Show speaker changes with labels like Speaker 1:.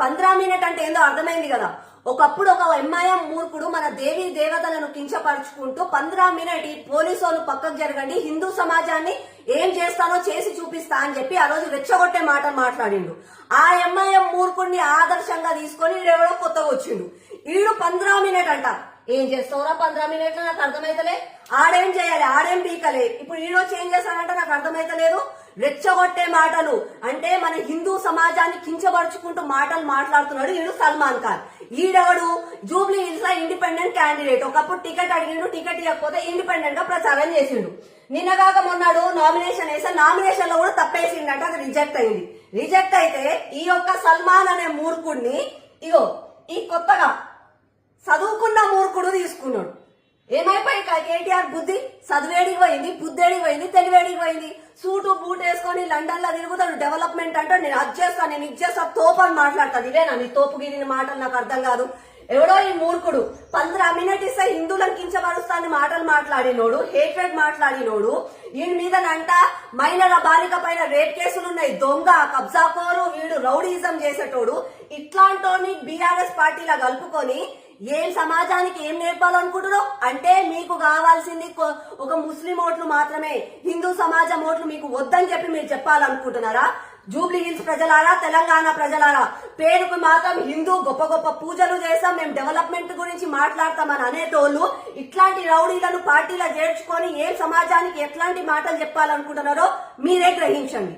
Speaker 1: పంద్రా minute అంటే ఏందో అర్థమైంది కదా. ఒకప్పుడు ఒక ఎంఐఎం మూర్ఖుడు మన దేవి దేవతలను కించపరుచుకుంటూ పంద్రా మినిట్ ఈ పోలీసు వాళ్ళు పక్కకు జరగండి హిందూ సమాజాన్ని ఏం చేస్తానో చేసి చూపిస్తా అని చెప్పి ఆ రోజు రెచ్చగొట్టే మాటలు మాట్లాడిండు. ఆ ఎంఐఎం మూర్ఖుడిని ఆదర్శంగా తీసుకొని ఎవరో కొత్తగా వచ్చిండు. ఈడు పంద్రా మినిట్ అంట. ఏం చేస్తావురా పంద్రా మినిట్ నాకు అర్థమైతలే. ఆడేం చేయాలి? ఆడేం పీకలే. ఇప్పుడు ఈరోజు ఏం చేస్తానంటే నాకు అర్థమైతలేదు. రెచ్చగొట్టే మాటలు. అంటే మన హిందూ సమాజాన్ని కించపరుచుకుంటూ మాటలు మాట్లాడుతున్నాడు ఈడు Salman Khan. ఈడెవడు? Jubilee Hills independent candidate. ఒకప్పుడు టికెట్ అడిగిండు టికెట్ ఇవ్వకపోతే ఇండిపెండెంట్గా ప్రచారం చేసిండు. నిన్నగాక మొన్నాడు నామినేషన్ వేస్తే నామినేషన్లో కూడా తప్పేసిండంటే అది రిజెక్ట్ అయింది. రిజెక్ట్ అయితే ఈ యొక్క సల్మాన్ అనే మూర్ఖుడిని ఇగో ఈ కొత్తగా కేటీఆర్ బుద్ధి చదివేడికి పోయింది బుద్ధేడికి పోయింది తెలివేడికి పోయింది. సూటు బూట్ వేసుకొని లండన్లో తిరుగుతాడు డెవలప్మెంట్ అంటే నేను అది చేస్తాను నేను ఇది చేస్తా తోపు అని మాట్లాడతాను ఇదేనా నీ తోపు గిరిని మాటలు నాకు అర్థం కాదు. ఎవడో ఈ మూర్ఖుడు పంద్రా మినిట్ ఇస్తే హిందువులను కించపరుస్తాని మాటలు మాట్లాడినోడు హేట్రెడ్ మాట్లాడినోడు వీడి మీద నంట మహిళల బాలిక పైన రేప్ కేసులు ఉన్నాయి. దొంగ కబ్జాకోరు వీడు రౌడీజం చేసేటోడు. ఇట్లాంటోని బీఆర్ఎస్ పార్టీలా కలుపుకొని ఏం సమాజానికి ఏం నేర్పాలనుకుంటున్నావు? అంటే మీకు కావాల్సింది ఒక ముస్లిం ఓట్లు మాత్రమే. హిందూ సమాజం ఓట్లు మీకు వద్దని చెప్పి మీరు చెప్పాలనుకుంటున్నారా? జూబ్లీ హిల్స్ ప్రజలారా తెలంగాణ ప్రజలారా? పేరుకు మాత్రం హిందూ గొప్ప గొప్ప పూజలు చేస్తాం మేము డెవలప్మెంట్ గురించి మాట్లాడతామని అనేటోళ్ళు ఇట్లాంటి రౌడీలను పార్టీలో చేర్చుకొని ఏ సమాజానికి ఎట్లాంటి మాటలు చెప్పాలనుకుంటున్నారో మీరే గ్రహించండి.